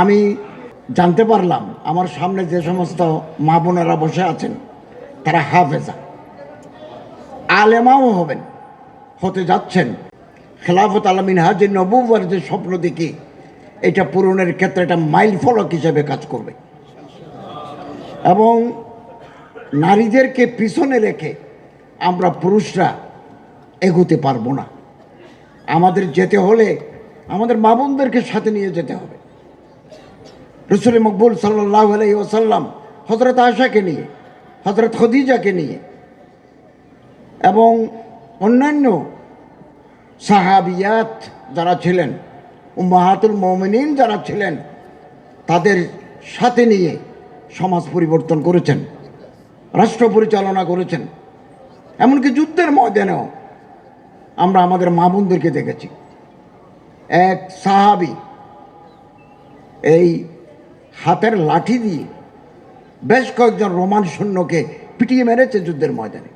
আমি জানতে পারলাম আমার সামনে যে সমস্ত মা বোনেরা বসে আছেন, তারা হাফেজা। আলেমাও হবেন, হতে যাচ্ছেন। খেলাফত আলমিন হাজি নবুবার যে স্বপ্ন দেখি, এটা পূরণের ক্ষেত্রে এটা মাইল ফলক হিসেবে কাজ করবে। এবং নারীদেরকে পিছনে রেখে আমরা পুরুষরা এগোতে পারব না। আমাদের যেতে হলে আমাদের মা বোনদেরকে সাথে নিয়ে যেতে হবে। রসুল মকবুল আলাই ওসাল্লাম হজরত আশাকে নিয়ে হজরত খদিজাকে নিয়ে এবং অন্যান্য সাহাবিয়াত যারা ছিলেন, উম্মাহাতুল মমিনিন যারা ছিলেন, তাদের সাথে নিয়ে সমাজ পরিবর্তন করেছেন, রাষ্ট্র পরিচালনা করেছেন। এমনকি যুদ্ধের ময়দানেও আমরা আমাদের মা বোনদেরকে দেখেছি। এক সাহাবি এই হাতের লাঠি দিয়ে বেশ কয়েকজন রোমান সৈন্যকে পিটিয়ে মেরেছে যুদ্ধের ময়দানে।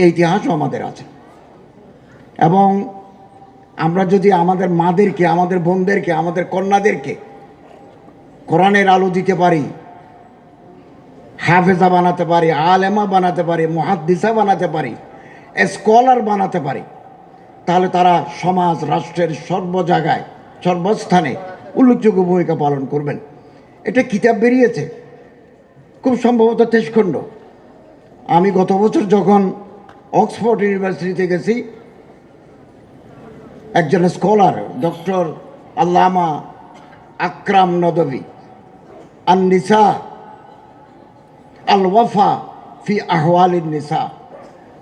এই ইতিহাসও আমাদের আছে। এবং আমরা যদি আমাদের মাদেরকে, আমাদের বোনদেরকে, আমাদের কন্যাদেরকে কোরআনের আলো দিতে পারি, হাফেজা বানাতে পারি, আলেমা বানাতে পারি, মহাদ্দিসা বানাতে পারি, স্কলার বানাতে পারি, তাহলে তারা সমাজ, রাষ্ট্রের সর্ব জায়গায়, সর্বস্থানে উল্লেখযোগ্য ভূমিকা পালন করবেন। এটা কিতাব বেরিয়েছে। খুব সম্ভবত তেজখণ্ড। আমি গত বছর যখন অক্সফোর্ড ইউনিভার্সিটিতে গেছি, একজন স্কলার, ডক্টর আল্লামা আকরাম নদভি, আন্নিসা আল ওয়াফা ফি আহওয়াল নিসা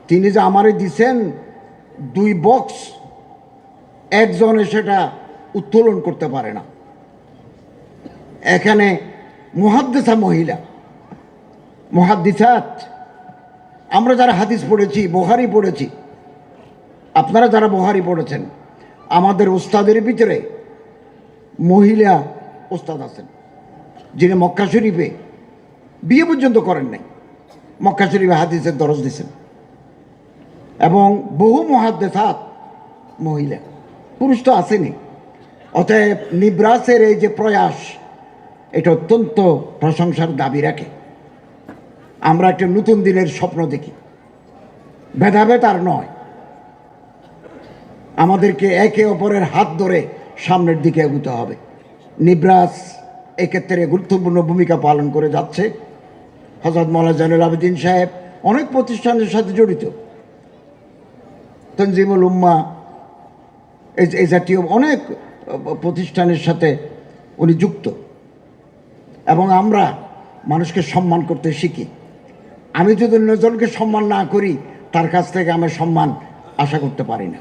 তিনি যে আমারে দিছেন দুই বক্স, একজনে সেটা উত্তোলন করতে পারে না। এখানে মুহাদ্দিসা মহিলা, মুহাদ্দিসাত। আমরা যারা হাদিস পড়েছি বোহারি পড়েছি, আপনারা যারা বোহারি পড়েছেন, আমাদের ওস্তাদের ভিতরে মহিলা ওস্তাদ আছেন, যিনি মক্কা শরীফে বিয়ে পর্যন্ত করেন নাই। মক্কা শরীফে হাদিসের দরজ দিছেন। এবং বহু মহাদ্দেশাত মহিলা, পুরুষ তো আসেনি অতএব নিব্রাসের এই যে প্রয়াস এটা অত্যন্ত প্রশংসার দাবি রাখে। আমরা একটা নতুন দিনের স্বপ্ন দেখি। ভেদাভেদ আর নয়। আমাদেরকে একে অপরের হাত ধরে সামনের দিকে এগুতে হবে। নিব্রাস এক্ষেত্রে গুরুত্বপূর্ণ ভূমিকা পালন করে যাচ্ছে। হজরত মৌলা জানুল আবেদিন সাহেব অনেক প্রতিষ্ঠানের সাথে জড়িত। তঞ্জিমুল উম্মা এই জাতীয় অনেক প্রতিষ্ঠানের সাথে উনি যুক্ত। এবং আমরা মানুষকে সম্মান করতে শিখি। আমি যদি অন্যজনকে সম্মান না করি, তার কাছ থেকে আমি সম্মান আশা করতে পারি না।